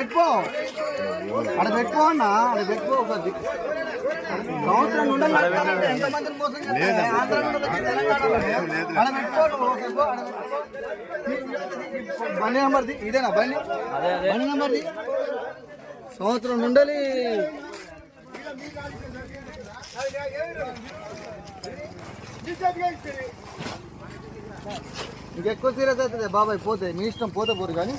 పెట్టుకో. అక్కడ పెట్టుకో అన్న అక్కడ పెట్టుకో ఒక దిక్కు. సంవత్సరం నుండి ఎంతమందిని మోసం తెలంగాణలో అక్కడ పెట్టుకో నువ్వు. బండి నెంబర్ది ఇదేనా బండి? బండి నెంబర్ది సంవత్సరం నుండి ఇంకెక్కువ సీరియస్ అవుతుంది బాబాయ్ పోతే. మీ ఇష్టం పోతే పోరు కానీ.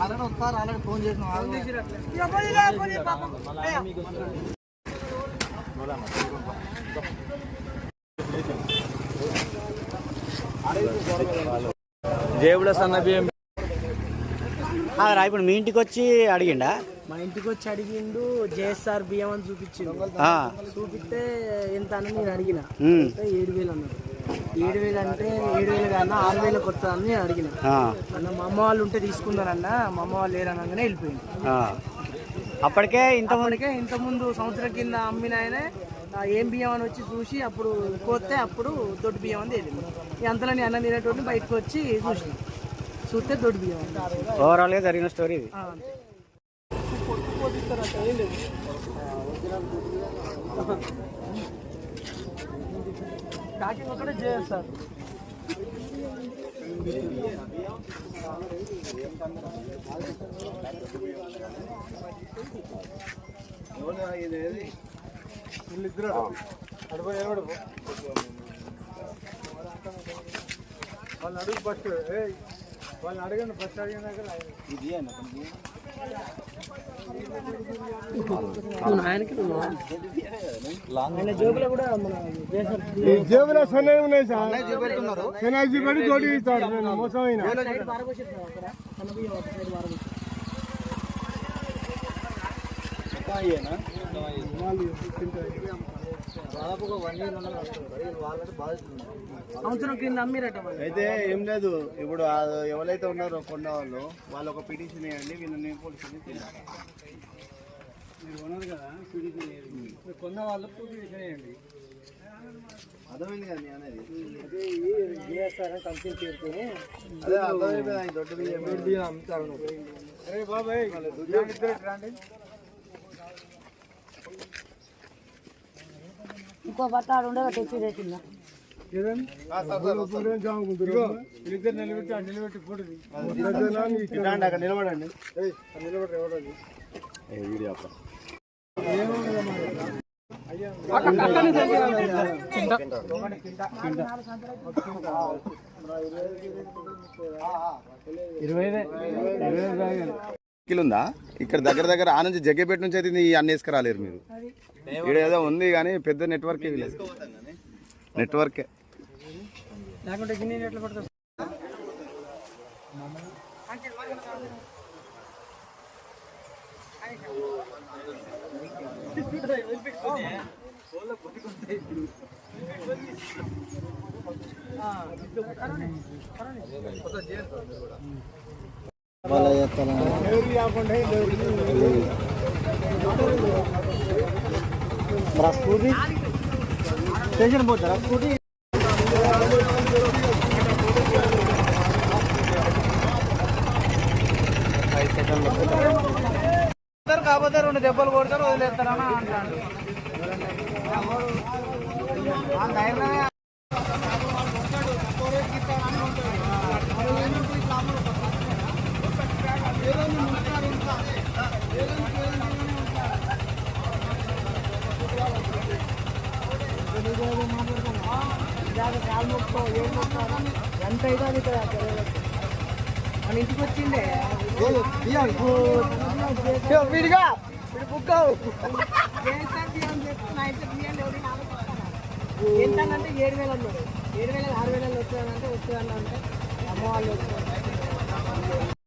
ఆల్రెడీ వస్తారు ఆల్రెడీ ఫోన్ చేసిన జేబుల సన్న బియ్యం రా ఇప్పుడు మీ ఇంటికి వచ్చి అడిగిండా? మా ఇంటికి వచ్చి అడిగిండు జేఎస్ఆర్ బియ్యం అని చూపించిండు. చూపిస్తే ఎంత అని నేను అడిగిన. ఏడు వేలు అన్నాడు. ఏడు వేలు అంటే ఏడు వేలు కన్నా ఆరు వేలకు వస్తుందని నేను అడిగిన. అన్న మా అమ్మ వాళ్ళు ఉంటే తీసుకున్నారన్న మా అమ్మ వాళ్ళు లేరనగానే వెళ్ళిపోయింది. అప్పటికే ఇంత అప్పటికే ఇంతకుముందు సంవత్సరం కింద అమ్మిన ఆయనే ఏం బియ్యం అని వచ్చి చూసి అప్పుడు కోస్తే అప్పుడు దొడ్డు బియ్యం అని తేలింది ఈ అంతలో నేను అన్నం తినేటోడిని బయటకు వచ్చి చూసిన. చూస్తే దొడ్డు బియ్యం అని. ఓవరాల్గా జరిగిన స్టోరీ ఇది. ప్యాకింగ్ ఒకటే చేస్తారు ఆయనకి ఆయన జోబులో కూడా మన జేసర్ జేబులో ఉన్నాయి సార్. పడి జోడి ఇస్తాడు. నేను మోసమైన సైడ్ పారబోసేస్తాం అక్కడ సన్న సైడ్ పారబోసి దాదాపుగా వన్ ఇయర్ ఉండాలి వాళ్ళకి బాధిస్తుంది సంవత్సరం కింద అమ్మిరట వాళ్ళు అయితే ఏం లేదు ఇప్పుడు ఎవరైతే ఉన్నారో కొన్న వాళ్ళు వాళ్ళు ఒక పిటిషన్ వేయండి వీళ్ళని పోలీసుని తెలియాలి మీరు ఉన్నారు కదా పిటిషన్ కొన్న వాళ్ళు పిటిషన్ వేయండి. అర్థమైంది కదా నేను అనేది? కంపెనీ చేరుకొని అదే ఈ దొడ్డు బియ్యం. బియ్యం అరే బాబాయ్ రండి. ఇంకో బట్టాడు ఉండగా తెచ్చి అక్కడ నిలబడండి. నిలబడి ఎవరండి ఉందా ఇక్కడ దగ్గర దగ్గర ఆ నుంచి జగ్గేపేట నుంచి అయితే ఈ అన్ని వేసుకురాలేరు మీరు. ఇక్కడ ఏదో ఉంది కానీ పెద్ద నెట్వర్క్ లేదు. నెట్వర్కే లేకుంటే గిన్నె ఎట్లా పడతారు స్కూటీ స్టేషన్ పోతారా స్కూటీ కాకపోతే రెండు దెబ్బలు కొడతారు వదిలేస్తారని అంటాడు ఆ ధైర్యమే ఎంత అయితే అది ఇక్కడ మన ఇంటికి వచ్చిండే విడిగా బుక్ ఏంటంటే ఏడు వేలు అన్నాడు ఏడు వేల ఆరు వేలలో వచ్చాడంటే వచ్చేదన్నా అంటే అమ్మ వచ్చారు